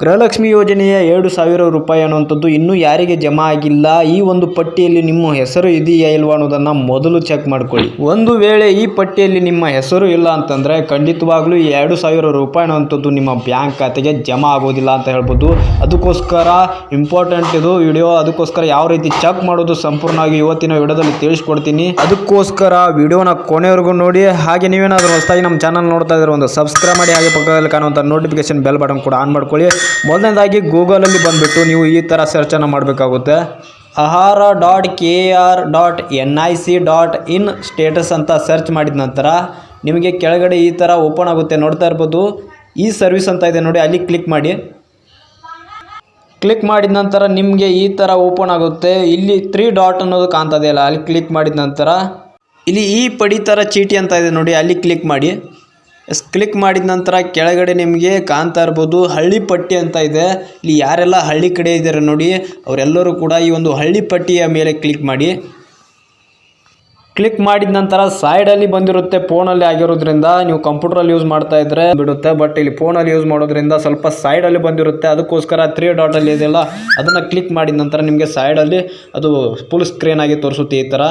ಗೃಹಲಕ್ಷ್ಮಿ ಯೋಜನೆಯ ಎರಡು ಸಾವಿರ ರೂಪಾಯಿ ಅನ್ನುವಂಥದ್ದು ಇನ್ನೂ ಯಾರಿಗೆ ಜಮಾ ಆಗಿಲ್ಲ. ಈ ಒಂದು ಪಟ್ಟಿಯಲ್ಲಿ ನಿಮ್ಮ ಹೆಸರು ಇದೆಯಾ ಇಲ್ವಾ ಅನ್ನೋದನ್ನು ಮೊದಲು ಚೆಕ್ ಮಾಡ್ಕೊಳ್ಳಿ. ಒಂದು ವೇಳೆ ಈ ಪಟ್ಟಿಯಲ್ಲಿ ನಿಮ್ಮ ಹೆಸರು ಇಲ್ಲ ಅಂತಂದರೆ ಖಂಡಿತವಾಗ್ಲೂ ಈ ಎರಡು ಸಾವಿರ ರೂಪಾಯಿ ಅನ್ನುವಂಥದ್ದು ನಿಮ್ಮ ಬ್ಯಾಂಕ್ ಖಾತೆಗೆ ಜಮಾ ಆಗೋದಿಲ್ಲ ಅಂತ ಹೇಳ್ಬೋದು. ಅದಕ್ಕೋಸ್ಕರ ಇಂಪಾರ್ಟೆಂಟ್ ಇದು ವಿಡಿಯೋ ಅದಕ್ಕೋಸ್ಕರ ಯಾವ ರೀತಿ ಚೆಕ್ ಮಾಡೋದು ಸಂಪೂರ್ಣವಾಗಿ ಇವತ್ತಿನ ವಿಡಿಯೋದಲ್ಲಿ ತಿಳಿಸ್ಕೊಡ್ತೀನಿ. ಅದಕ್ಕೋಸ್ಕರ ವಿಡಿಯೋನ ಕೊನೆವರೆಗೂ ನೋಡಿ. ಹಾಗೆ ನೀವೇನಾದರೂ ಹೊಸದಾಗಿ ನಮ್ಮ ಚಾನಲ್ ನೋಡ್ತಾ ಇದ್ರೆ ಒಂದು ಸಬ್ಸ್ಕ್ರೈಬ್ ಮಾಡಿ, ಹಾಗೆ ಪಕ್ಕದಲ್ಲಿ ಕಾಣುವಂಥ ನೋಟಿಫಿಕೇಶನ್ ಬೆಲ್ ಬಟನ್ ಕೂಡ ಆನ್ ಮಾಡ್ಕೊಳ್ಳಿ. ಮೊದಲನೇದಾಗಿ ಗೂಗಲಲ್ಲಿ ಬಂದುಬಿಟ್ಟು ನೀವು ಈ ಥರ ಸರ್ಚನ್ನು ಮಾಡಬೇಕಾಗುತ್ತೆ. ಆಹಾರ dot K R dot N I C dot in status ಅಂತ ಸರ್ಚ್ ಮಾಡಿದ ನಂತರ ನಿಮಗೆ ಕೆಳಗಡೆ ಈ ಥರ ಓಪನ್ ಆಗುತ್ತೆ. ನೋಡ್ತಾ ಇರ್ಬೋದು. ಈ ಸರ್ವಿಸ್ ಅಂತ ಇದೆ ನೋಡಿ, ಅಲ್ಲಿ ಕ್ಲಿಕ್ ಮಾಡಿ. ಕ್ಲಿಕ್ ಮಾಡಿದ ನಂತರ ನಿಮಗೆ ಈ ಥರ ಓಪನ್ ಆಗುತ್ತೆ. ಇಲ್ಲಿ ತ್ರೀ ಡಾಟ್ ಅನ್ನೋದು ಕಾಣ್ತದೆ ಅಲ್ಲ, ಅಲ್ಲಿ ಕ್ಲಿಕ್ ಮಾಡಿದ ನಂತರ. ಇಲ್ಲಿ ಈ ಪಡಿತರ ಚೀಟಿ ಅಂತ ಇದೆ ನೋಡಿ, ಅಲ್ಲಿ ಕ್ಲಿಕ್ ಮಾಡಿ. ಎಸ್ ಕ್ಲಿಕ್ ಮಾಡಿದ ನಂತರ ಕೆಳಗಡೆ ನಿಮಗೆ ಕಾಣ್ತಾ ಇರ್ಬೋದು ಹಳ್ಳಿ ಪಟ್ಟಿ ಅಂತ ಇದೆ. ಇಲ್ಲಿ ಯಾರೆಲ್ಲ ಹಳ್ಳಿ ಕಡೆ ಇದ್ದಾರೆ ನೋಡಿ, ಅವರೆಲ್ಲರೂ ಕೂಡ ಈ ಒಂದು ಹಳ್ಳಿ ಪಟ್ಟಿಯ ಮೇಲೆ ಕ್ಲಿಕ್ ಮಾಡಿ. ಕ್ಲಿಕ್ ಮಾಡಿದ ನಂತರ ಸೈಡಲ್ಲಿ ಬಂದಿರುತ್ತೆ ಫೋನಲ್ಲಿ ಆಗಿರೋದ್ರಿಂದ ನೀವು ಕಂಪ್ಯೂಟ್ರಲ್ಲಿ ಯೂಸ್ ಮಾಡ್ತಾ ಇದ್ರೆ ಬಿಡುತ್ತೆ. ಬಟ್ ಇಲ್ಲಿ ಫೋನಲ್ಲಿ ಯೂಸ್ ಮಾಡೋದ್ರಿಂದ ಸ್ವಲ್ಪ ಸೈಡಲ್ಲಿ ಬಂದಿರುತ್ತೆ. ಅದಕ್ಕೋಸ್ಕರ ತ್ರೀ ಡಾಟಲ್ಲಿ ಇದೆಯಲ್ಲ, ಅದನ್ನು ಕ್ಲಿಕ್ ಮಾಡಿದ ನಂತರ ನಿಮಗೆ ಸೈಡಲ್ಲಿ ಅದು ಫುಲ್ ಸ್ಕ್ರೀನ್ ಆಗಿ ತೋರಿಸುತ್ತೆ ಈ ಥರ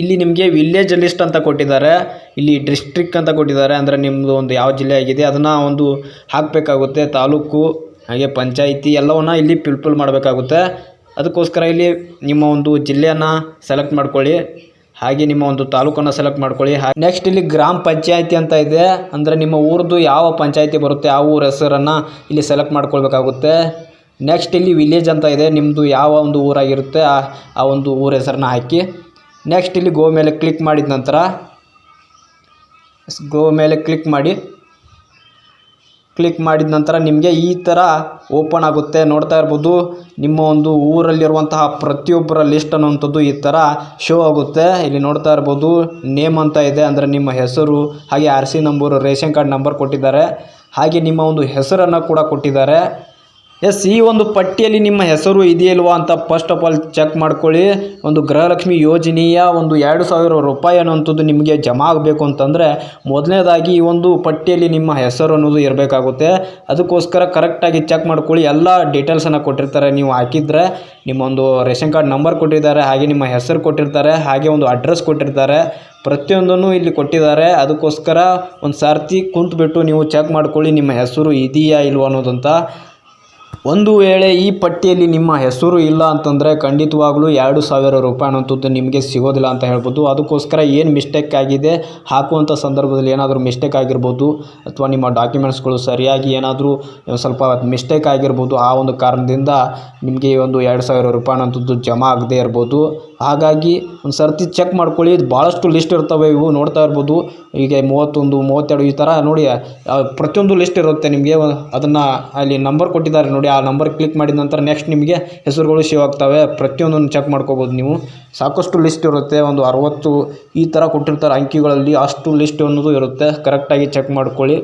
ಇಲ್ಲಿ ನಿಮಗೆ ವಿಲೇಜ್ ಲಿಸ್ಟ್ ಅಂತ ಕೊಟ್ಟಿದ್ದಾರೆ. ಇಲ್ಲಿ ಡಿಸ್ಟ್ರಿಕ್ ಅಂತ ಕೊಟ್ಟಿದ್ದಾರೆ. ಅಂದರೆ ನಿಮ್ಮದು ಒಂದು ಯಾವ ಜಿಲ್ಲೆ ಆಗಿದೆ, ಅದನ್ನು ಒಂದು ಹಾಕಬೇಕಾಗುತ್ತೆ. ತಾಲೂಕು, ಹಾಗೆ ಪಂಚಾಯಿತಿ ಎಲ್ಲವನ್ನ ಇಲ್ಲಿ ಪಿಲ್ಪುಲ್ ಮಾಡಬೇಕಾಗುತ್ತೆ. ಅದಕ್ಕೋಸ್ಕರ ಇಲ್ಲಿ ನಿಮ್ಮ ಒಂದು ಜಿಲ್ಲೆಯನ್ನು ಸೆಲೆಕ್ಟ್ ಮಾಡ್ಕೊಳ್ಳಿ. ಹಾಗೆ ನಿಮ್ಮ ಒಂದು ತಾಲೂಕನ್ನು ಸೆಲೆಕ್ಟ್ ಮಾಡ್ಕೊಳ್ಳಿ. ಹಾ ನೆಕ್ಸ್ಟ್ ಇಲ್ಲಿ ಗ್ರಾಮ ಪಂಚಾಯಿತಿ ಅಂತ ಇದೆ. ಅಂದರೆ ನಿಮ್ಮ ಊರದ್ದು ಯಾವ ಪಂಚಾಯಿತಿ ಬರುತ್ತೆ, ಆ ಊರ ಹೆಸರನ್ನು ಇಲ್ಲಿ ಸೆಲೆಕ್ಟ್ ಮಾಡ್ಕೊಳ್ಬೇಕಾಗುತ್ತೆ. ನೆಕ್ಸ್ಟ್ ಇಲ್ಲಿ ವಿಲೇಜ್ ಅಂತ ಇದೆ. ನಿಮ್ಮದು ಯಾವ ಒಂದು ಊರಾಗಿರುತ್ತೆ, ಆ ಆ ಒಂದು ಊರ ಹೆಸರನ್ನ ಹಾಕಿ. ನೆಕ್ಸ್ಟ್ ಇಲ್ಲಿ ಗೋ ಮೇಲೆ ಕ್ಲಿಕ್ ಮಾಡಿದ ನಂತರ ಗೋ ಮೇಲೆ ಕ್ಲಿಕ್ ಮಾಡಿ. ಕ್ಲಿಕ್ ಮಾಡಿದ ನಂತರ ನಿಮಗೆ ಈ ಥರ ಓಪನ್ ಆಗುತ್ತೆ. ನೋಡ್ತಾ ಇರ್ಬೋದು, ನಿಮ್ಮ ಒಂದು ಊರಲ್ಲಿರುವಂತಹ ಪ್ರತಿಯೊಬ್ಬರ ಲಿಸ್ಟ್ ಅನ್ನುವಂಥದ್ದು ಈ ಥರ ಶೋ ಆಗುತ್ತೆ. ಇಲ್ಲಿ ನೋಡ್ತಾ ಇರ್ಬೋದು ನೇಮ್ ಅಂತ ಇದೆ, ಅಂದರೆ ನಿಮ್ಮ ಹೆಸರು, ಹಾಗೆ R C number ration card number ಕೊಟ್ಟಿದ್ದಾರೆ. ಹಾಗೆ ನಿಮ್ಮ ಒಂದು ಹೆಸರನ್ನು ಕೂಡ ಕೊಟ್ಟಿದ್ದಾರೆ. ಎಸ್, ಈ ಒಂದು ಪಟ್ಟಿಯಲ್ಲಿ ನಿಮ್ಮ ಹೆಸರು ಇದೆಯಲ್ವಾ ಅಂತ ಫಸ್ಟ್ ಆಫ್ ಆಲ್ ಚೆಕ್ ಮಾಡ್ಕೊಳ್ಳಿ. ಒಂದು ಗೃಹಲಕ್ಷ್ಮಿ ಯೋಜನೆಯ ಒಂದು ಎರಡು ಸಾವಿರ ರೂಪಾಯಿ ಅನ್ನುವಂಥದ್ದು ನಿಮಗೆ ಜಮಾ ಆಗಬೇಕು ಅಂತಂದರೆ ಮೊದಲನೇದಾಗಿ ಈ ಒಂದು ಪಟ್ಟಿಯಲ್ಲಿ ನಿಮ್ಮ ಹೆಸರು ಅನ್ನೋದು ಇರಬೇಕಾಗುತ್ತೆ. ಅದಕ್ಕೋಸ್ಕರ ಕರೆಕ್ಟಾಗಿ ಚೆಕ್ ಮಾಡ್ಕೊಳ್ಳಿ. ಎಲ್ಲ ಡೀಟೇಲ್ಸನ್ನು ಕೊಟ್ಟಿರ್ತಾರೆ. ನೀವು ಹಾಕಿದರೆ ನಿಮ್ಮೊಂದು ರೇಷನ್ ಕಾರ್ಡ್ ನಂಬರ್ ಕೊಟ್ಟಿದ್ದಾರೆ, ಹಾಗೆ ನಿಮ್ಮ ಹೆಸರು ಕೊಟ್ಟಿರ್ತಾರೆ, ಹಾಗೆ ಒಂದು ಅಡ್ರೆಸ್ ಕೊಟ್ಟಿರ್ತಾರೆ. ಪ್ರತಿಯೊಂದನ್ನು ಇಲ್ಲಿ ಕೊಟ್ಟಿದ್ದಾರೆ. ಅದಕ್ಕೋಸ್ಕರ ಒಂದು ಸಾರ್ತಿ ಕುಂತುಬಿಟ್ಟು ನೀವು ಚೆಕ್ ಮಾಡ್ಕೊಳ್ಳಿ ನಿಮ್ಮ ಹೆಸರು ಇದೆಯಾ ಇಲ್ವೋ ಅನ್ನೋದಂತ. ಒಂದು ವೇಳೆ ಈ ಪಟ್ಟಿಯಲ್ಲಿ ನಿಮ್ಮ ಹೆಸರು ಇಲ್ಲ ಅಂತಂದರೆ ಖಂಡಿತವಾಗ್ಲೂ ಎರಡು ಸಾವಿರ ರೂಪಾಯಿ ಅನ್ನೋಂಥದ್ದು ನಿಮಗೆ ಸಿಗೋದಿಲ್ಲ ಅಂತ ಹೇಳ್ಬೋದು. ಅದಕ್ಕೋಸ್ಕರ ಏನು ಮಿಸ್ಟೇಕ್ ಆಗಿದೆ ಹಾಕುವಂಥ ಸಂದರ್ಭದಲ್ಲಿ ಏನಾದರೂ ಮಿಸ್ಟೇಕ್ ಆಗಿರ್ಬೋದು ಅಥವಾ ನಿಮ್ಮ ಡಾಕ್ಯುಮೆಂಟ್ಸ್ಗಳು ಸರಿಯಾಗಿ ಏನಾದರೂ ಸ್ವಲ್ಪ ಮಿಸ್ಟೇಕ್ ಆಗಿರ್ಬೋದು, ಆ ಒಂದು ಕಾರಣದಿಂದ ನಿಮಗೆ ಈ ಒಂದು ಎರಡು ಸಾವಿರ ರೂಪಾಯಿ ಅನ್ನೋಂಥದ್ದು ಜಮಾ ಆಗದೆ ಇರ್ಬೋದು. ಹಾಗಾಗಿ ಒಂದು ಸರ್ತಿ ಚೆಕ್ ಮಾಡ್ಕೊಳ್ಳಿ. ಭಾಳಷ್ಟು ಲಿಸ್ಟ್ ಇರ್ತವೆ, ಇವು ನೋಡ್ತಾ ಇರ್ಬೋದು. ಹೀಗೆ ಮೂವತ್ತೊಂದು, ಮೂವತ್ತೆರಡು ಈ ಥರ ನೋಡಿ ಪ್ರತಿಯೊಂದು ಲಿಸ್ಟ್ ಇರುತ್ತೆ ನಿಮಗೆ. ಅದನ್ನು ಅಲ್ಲಿ ನಂಬರ್ ಕೊಟ್ಟಿದ್ದಾರೆ ನೋಡಿ ಆ ನಂಬರ್ ಕ್ಲಿಕ್ ಮಾಡಿದ ನಂತರ ನೆಕ್ಸ್ಟ್ ನಿಮಗೆ ಹೆಸರುಗಳು ಸೇವ್ ಆಗ್ತವೆ. ಪ್ರತಿಯೊಂದನ್ನು ಚೆಕ್ ಮಾಡ್ಕೋಬೋದು ನೀವು. ಸಾಕಷ್ಟು ಲಿಸ್ಟ್ ಇರುತ್ತೆ. ಒಂದು ಅರವತ್ತು ಈ ಥರ ಕೊಟ್ಟಿರ್ತಾರೆ ಅಂಕಿಗಳಲ್ಲಿ. ಅಷ್ಟು ಲಿಸ್ಟ್ ಅನ್ನೋದು ಇರುತ್ತೆ. ಕರೆಕ್ಟಾಗಿ ಚೆಕ್ ಮಾಡ್ಕೊಳ್ಳಿ.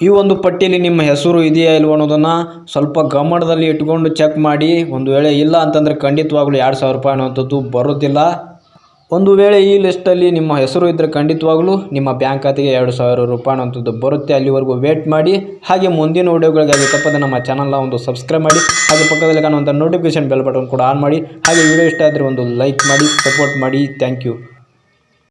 ಈ ಒಂದು ಪಟ್ಟಿಯಲ್ಲಿ ನಿಮ್ಮ ಹೆಸರು ಇದೆಯಾ ಇಲ್ವ ಅನ್ನೋದನ್ನು ಸ್ವಲ್ಪ ಗಮನದಲ್ಲಿ ಇಟ್ಕೊಂಡು ಚೆಕ್ ಮಾಡಿ. ಒಂದು ವೇಳೆ ಇಲ್ಲ ಅಂತಂದರೆ ಖಂಡಿತವಾಗ್ಲೂ ಎರಡು ಸಾವಿರ ರೂಪಾಯಿ ಅನ್ನೋಂಥದ್ದು ಬರೋದಿಲ್ಲ. ಒಂದು ವೇಳೆ ಈ ಲಿಸ್ಟಲ್ಲಿ ನಿಮ್ಮ ಹೆಸರು ಇದ್ದರೆ ಖಂಡಿತವಾಗ್ಲೂ ನಿಮ್ಮ ಬ್ಯಾಂಕ್ ಖಾತೆಗೆ ಎರಡು ಸಾವಿರ ರೂಪಾಯಿ ಅನ್ನೋಂಥದ್ದು ಬರುತ್ತೆ. ಅಲ್ಲಿವರೆಗೂ ವೇಟ್ ಮಾಡಿ. ಹಾಗೆ ಮುಂದಿನ ವಿಡಿಯೋಗಳಿಗಾಗಿ ತಪ್ಪದೆ ನಮ್ಮ ಚಾನಲ್ನ ಒಂದು ಸಬ್ಸ್ಕ್ರೈಬ್ ಮಾಡಿ. ಹಾಗೆ ಪಕ್ಕದಲ್ಲಿ ಕಾಣುವಂಥ ನೋಟಿಫಿಕೇಷನ್ ಬೆಲ್ ಬಟನ್ ಕೂಡ ಆನ್ ಮಾಡಿ. ಹಾಗೆ ವಿಡಿಯೋ ಇಷ್ಟ ಆದರೆ ಒಂದು ಲೈಕ್ ಮಾಡಿ ಸಪೋರ್ಟ್ ಮಾಡಿ. Thank you